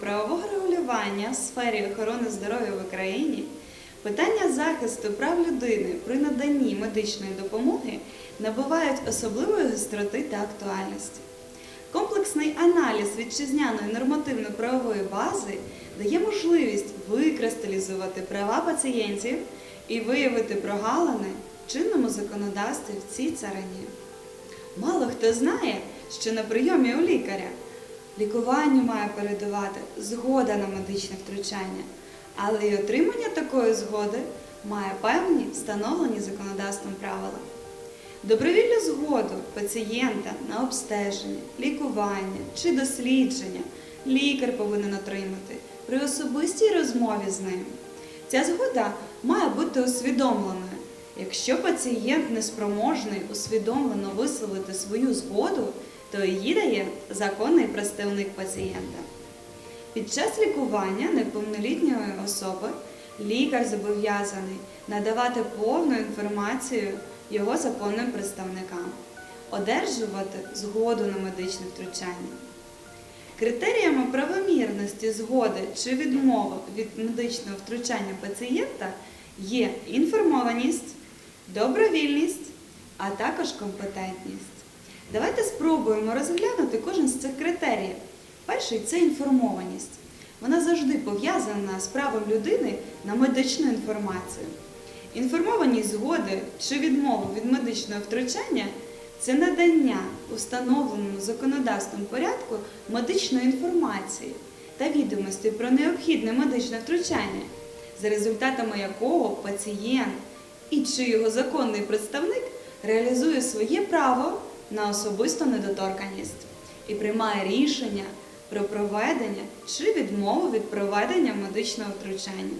правового регулювання в сфері охорони здоров'я в Україні питання захисту прав людини при наданні медичної допомоги набувають особливої гостроти та актуальності. Комплексний аналіз вітчизняної нормативно-правової бази дає можливість викристалізувати права пацієнтів і виявити прогалини в чинному законодавстві в цій царині. Мало хто знає, що на прийомі у лікаря лікуванню має передувати згода на медичне втручання, але й отримання такої згоди має певні встановлені законодавством правила. Добровільну згоду пацієнта на обстеження, лікування чи дослідження лікар повинен отримати при особистій розмові з ним. Ця згода має бути усвідомленою. Якщо пацієнт неспроможний усвідомлено висловити свою згоду, то її дає законний представник пацієнта. Під час лікування неповнолітньої особи лікар зобов'язаний надавати повну інформацію його законним представникам, одержувати згоду на медичне втручання. Критеріями правомірності згоди чи відмови від медичного втручання пацієнта є інформованість, добровільність, а також компетентність. Давайте спробуємо розглянути кожен з цих критеріїв. Перший це інформованість. Вона завжди пов'язана з правом людини на медичну інформацію. Інформованість згоди чи відмови від медичного втручання це надання у встановленому законодавством порядку медичної інформації та відомостей про необхідне медичне втручання, за результатами якого пацієнт і чи його законний представник реалізує своє право на особисту недоторканність і приймає рішення про проведення чи відмову від проведення медичного втручання.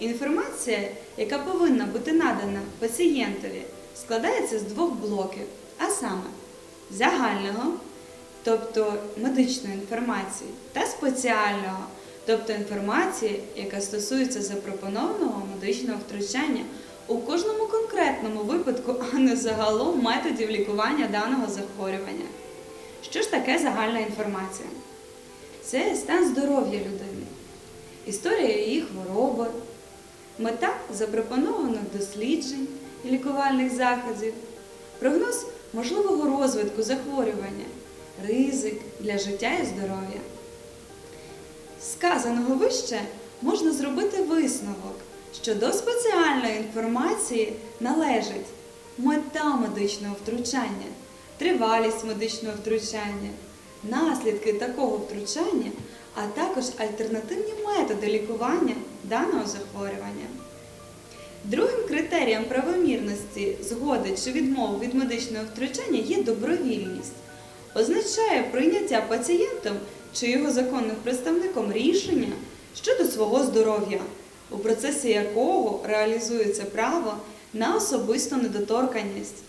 Інформація, яка повинна бути надана пацієнтові, складається з двох блоків, а саме загального, тобто медичної інформації, та спеціального, тобто інформації, яка стосується запропонованого медичного втручання у кожному конкретному випадку, а не загалом методів лікування даного захворювання. Що ж таке загальна інформація? Це стан здоров'я людини, історія її хвороби, мета запропонованих досліджень і лікувальних заходів, прогноз можливого розвитку захворювання, ризик для життя і здоров'я. Сказаного вище можна зробити висновок, що до спеціальної інформації належить мета медичного втручання, тривалість медичного втручання, наслідки такого втручання, а також альтернативні методи лікування даного захворювання. Другим критерієм правомірності згоди чи відмови від медичного втручання є добровільність. Означає прийняття пацієнтом чи його законним представником рішення щодо свого здоров'я, у процесі якого реалізується право на особисту недоторканність,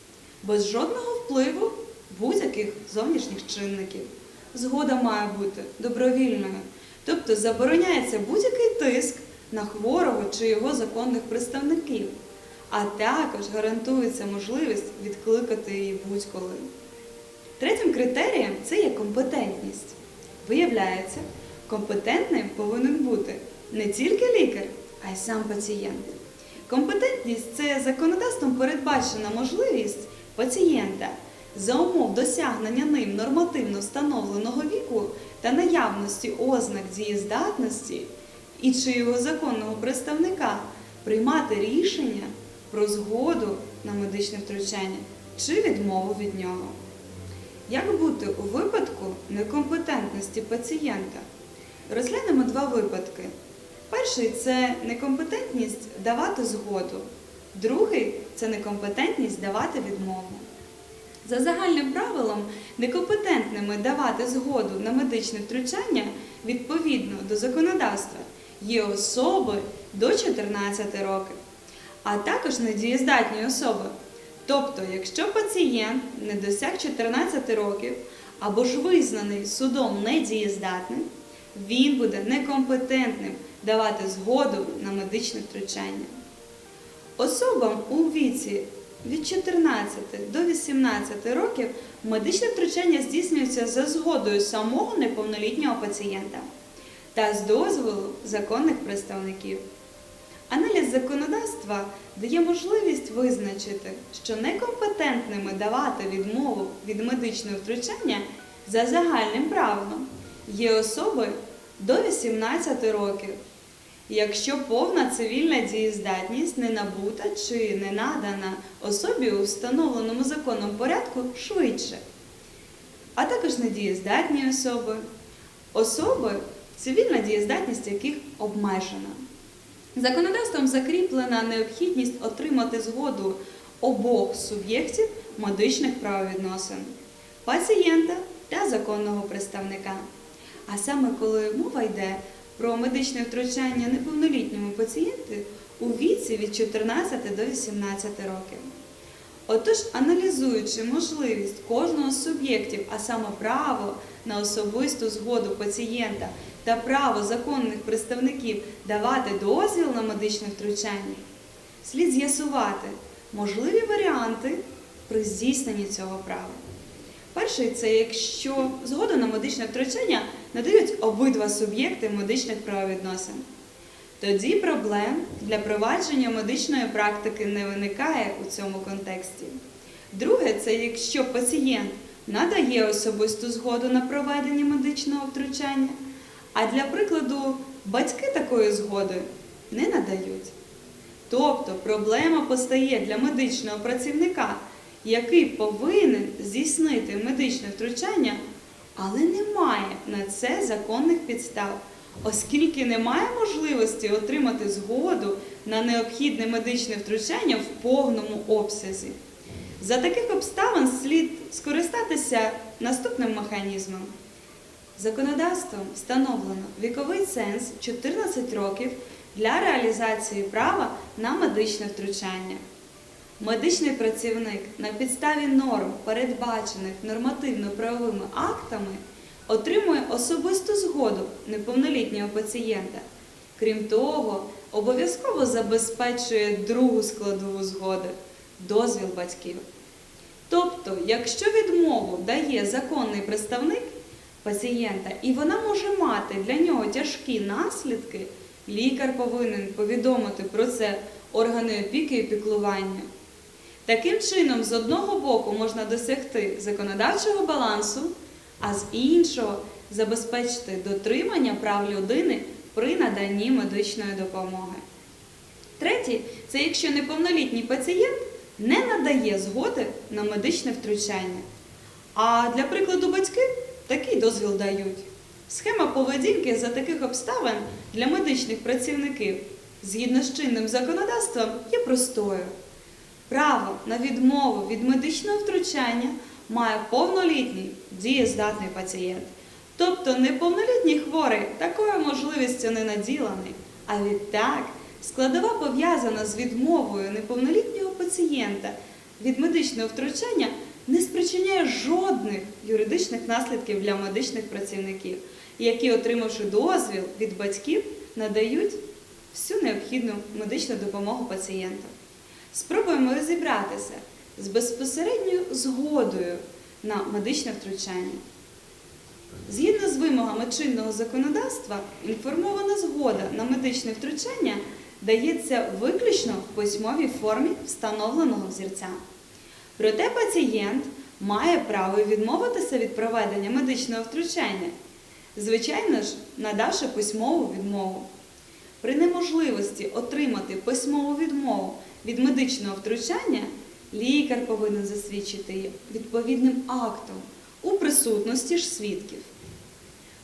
без жодного впливу будь-яких зовнішніх чинників. Згода має бути добровільною, тобто забороняється будь-який тиск на хворого чи його законних представників, а також гарантується можливість відкликати її будь-коли. Третім критерієм це є компетентність. Виявляється, компетентним повинен бути не тільки лікар, а й сам пацієнт. Компетентність це законодавством передбачена можливість пацієнта за умов досягнення ним нормативно встановленого віку та наявності ознак дієздатності і чи його законного представника приймати рішення про згоду на медичне втручання чи відмову від нього. Як бути у випадку некомпетентності пацієнта? Розглянемо два випадки. Перший це некомпетентність давати згоду, другий це некомпетентність давати відмову. За загальним правилом, некомпетентними давати згоду на медичне втручання відповідно до законодавства є особи до 14 років, а також недієздатні особи. Тобто, якщо пацієнт не досяг 14 років або ж визнаний судом недієздатним, він буде некомпетентним давати згоду на медичне втручання. Особам у віці від 14 до 18 років медичне втручання здійснюється за згодою самого неповнолітнього пацієнта. та з дозволу законних представників. Аналіз законодавства дає можливість визначити, що некомпетентними давати відмову від медичного втручання за загальним правилом є особи до 18 років, якщо повна цивільна дієздатність не набута чи не надана особі у встановленому законом порядку швидше, а також недієздатні особи, особи, цивільна дієздатність яких обмежена. Законодавством закріплена необхідність отримати згоду обох суб'єктів медичних правовідносин пацієнта та законного представника. А саме коли мова йде про медичне втручання неповнолітньому пацієнту у віці від 14 до 18 років. Отож, аналізуючи можливість кожного з суб'єктів, а саме право на особисту згоду пацієнта та право законних представників давати дозвіл на медичне втручання, слід з'ясувати можливі варіанти при здійсненні цього права. Перший це якщо згоду на медичне втручання надають обидва суб'єкти медичних правовідносин. Тоді проблем для провадження медичної практики не виникає у цьому контексті. Друге, це якщо пацієнт надає особисту згоду на проведення медичного втручання, а для прикладу батьки такої згоди не надають. Тобто проблема постає для медичного працівника, який повинен здійснити медичне втручання, але не має на це законних підстав, оскільки немає можливості отримати згоду на необхідне медичне втручання в повному обсязі. За таких обставин слід скористатися наступним механізмом. Законодавством встановлено віковий ценз 14 років для реалізації права на медичне втручання. Медичний працівник на підставі норм, передбачених нормативно-правовими актами, отримує особисту згоду неповнолітнього пацієнта. Крім того, обов'язково забезпечує другу складову згоди дозвіл батьків. Тобто, якщо відмову дає законний представник пацієнта і вона може мати для нього тяжкі наслідки, лікар повинен повідомити про це органи опіки і піклування. Таким чином, з одного боку можна досягти законодавчого балансу, а з іншого забезпечити дотримання прав людини при наданні медичної допомоги. Третє це якщо неповнолітній пацієнт не надає згоди на медичне втручання. А для прикладу батьки такий дозвіл дають. Схема поведінки за таких обставин для медичних працівників згідно з чинним законодавством є простою. Право на відмову від медичного втручання має повнолітній дієздатний пацієнт. Тобто неповнолітній хворий такою можливістю не наділений. А відтак складова пов'язана з відмовою неповнолітнього пацієнта від медичного втручання не спричиняє жодних юридичних наслідків для медичних працівників, які, отримавши дозвіл від батьків, надають всю необхідну медичну допомогу пацієнту. Спробуємо розібратися з безпосередньою згодою на медичне втручання. Згідно з вимогами чинного законодавства, інформована згода на медичне втручання дається виключно в письмовій формі встановленого взірця. Проте пацієнт має право відмовитися від проведення медичного втручання, звичайно ж, надавши письмову відмову. При неможливості отримати письмову відмову від медичного втручання, лікар повинен засвідчити відповідним актом у присутності ж свідків.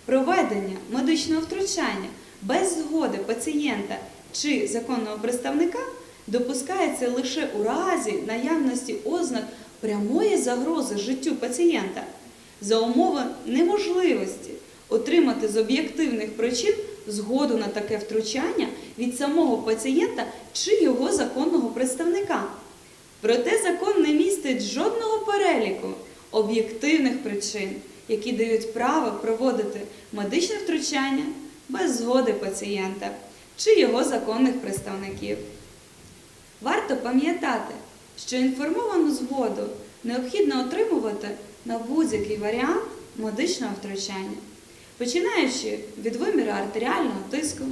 Проведення медичного втручання без згоди пацієнта чи законного представника допускається лише у разі наявності ознак прямої загрози життю пацієнта за умови неможливості отримати з об'єктивних причин згоду на таке втручання від самого пацієнта чи його законного представника. Проте закон не містить жодного переліку об'єктивних причин, які дають право проводити медичне втручання без згоди пацієнта чи його законних представників. Варто пам'ятати, що інформовану згоду необхідно отримувати на будь-який варіант медичного втручання. Починаючи від виміру артеріального тиску,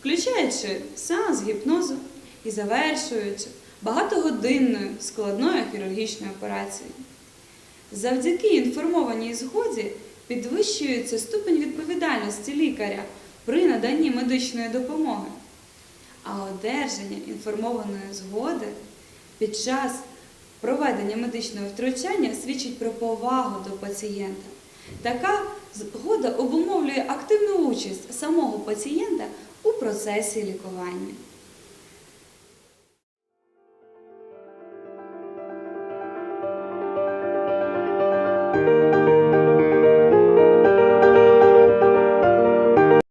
включаючи сеанс гіпнозу і завершуючи багатогодинною складною хірургічною операцією. Завдяки інформованій згоді підвищується ступень відповідальності лікаря при наданні медичної допомоги, а одержання інформованої згоди під час проведення медичного втручання свідчить про повагу до пацієнта. Така згода обумовлює активну участь самого пацієнта у процесі лікування.